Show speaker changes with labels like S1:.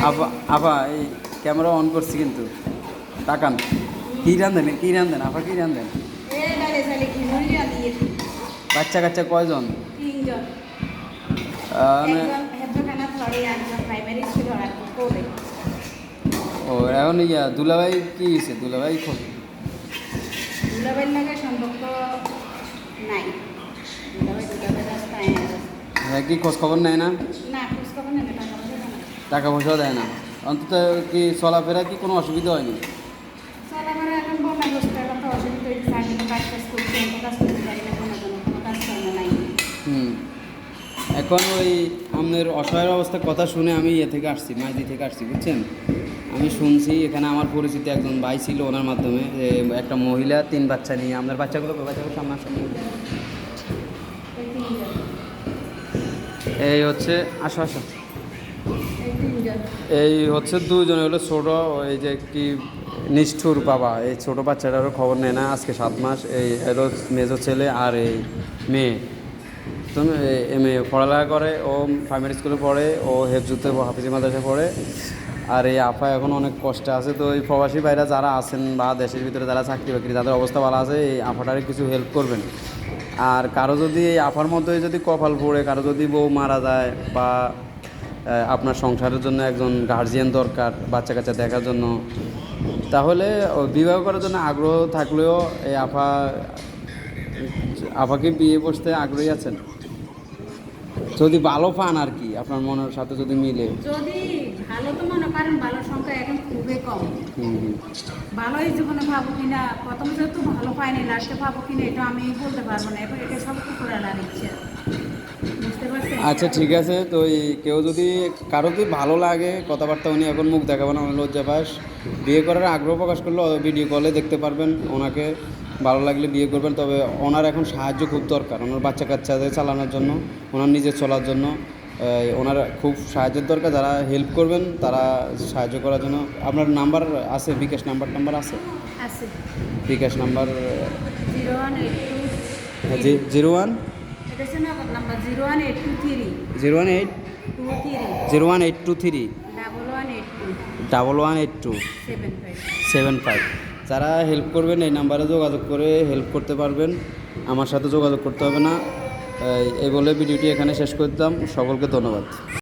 S1: আপা আপা এই ক্যামেরা অন করছি কিন্তু। তাকান। কী রান্ধেন কী রান্ধেন আপা কী রান্ধেন বাচ্চা কাচ্চা কয়জন? মানে- ও এখন ইয়া দুলাভাই কি হয়েছে? দুলাভাই খো-
S2: দুলাবের লাগে সম্পর্ক নাই। দুলাবের দুলাবের রাস্তায়
S1: হ্যাঁ কি খোঁজ খবর নেয় না
S2: না খোঁজ খবর নেই টাকা পয়সা দেয় না
S1: টাকা পয়সাও দেয় না। অন্তত কি চলাফেরা কি কোনো অসুবিধা হয়নি? হুম। এখন ওই আপনার অসহায়ের অবস্থার কথা শুনে আমি ইয়ে থেকে আসছি মাইদি থেকে আসছি বুঝছেন? আমি শুনছি এখানে আমার পরিচিত একজন ভাই ছিল ওনার মাধ্যমে যে একটা মহিলা তিন বাচ্চা নিয়ে আপনার বাচ্চাগুলো? বাচ্চাগুলো সামনে
S2: এই তিনজন।
S1: এই হচ্ছে আসো আসো।
S2: এই
S1: হচ্ছে দুজনে হলো ছোট, এই যে একটি নিষ্ঠুর বাবা। এই ছোট বাচ্চাটারও খবর নেয় না, আজকে সাত মাস। এই মেজো ছেলে আর এই মেয়ে। তো এ- এ মেয়ে পড়ালেখা করে, ও প্রাইমারি স্কুলে পড়ে, ও হেফজুতে হাফিজি মাদ্রাসা পড়ে। আর এই আফা এখন অনেক কষ্টে আছে। তো এই প্রবাসী ভাইরা যারা আছেন বা দেশের ভিতরে যারা চাকরি বাকরি, যাদের অবস্থা ভালো আছে, এই আফাটারে কিছু হেল্প করবেন। আর কারও যদি এই আফার মতোই যদি কপাল পড়ে, কারও যদি বউ মারা যায় বা আপনার সংসারের জন্য একজন গার্জিয়ান দরকার বাচ্চা কাচ্চা দেখার জন্য। তাহলে বিবাহ করার জন্য আগ্রহ থাকলেও এই আফা আফাকে বিয়ে বসতে আগ্রহী আছেন? যদি ভালো পান আর কি আপনার মনের সাথে যদি মিলে।
S2: যদি ভালো তো মনে করেন ভালোর সংখ্যা এখন খুবই কম। ভালোই জীবনে ভাবো কিনা প্রথম যেহেতু ভালো পাইনি লাস্টে ভাবো কিনা এটা আমি বলতে পারব না। এখন এটা সব কুকুরালার ইচ্ছা
S1: আচ্ছা ঠিক আছে। তো এই কেউ যদি কারও যদি ভালো লাগে কথাবার্তা উনি এখন মুখ দেখাবেন আমার লজ্জা পাস। বিয়ে করার আগ্রহ প্রকাশ করলে ভিডিও কলে দেখতে পারবেন ওনাকে ভালো লাগলে বিয়ে করবেন। তবে ওনার এখন সাহায্য খুব দরকার ওনার বাচ্চা কাচ্চাদের চালানোর জন্য ওনার নিজে চলার জন্য। ওনার খুব সাহায্যের দরকার যারা হেল্প করবেন তারা সাহায্য করার জন্য। আপনার নাম্বার আছে বিকাশ নাম্বার নাম্বার আছে?
S2: আছে।
S1: BKash number
S2: zero one
S1: zero one
S2: number zero one eight two three
S1: zero one eight
S2: two three
S1: zero one eight two three
S2: double one eight two
S1: double one eight two
S2: seven five
S1: seven five যারা help করবেন এই নাম্বারে যোগাযোগ করে help করতে পারবেন। আমার সাথে যোগাযোগ করতে হবে না। এই- এই বলে ভিডিওটি এখানে শেষ করে দিতাম সকলকে ধন্যবাদ।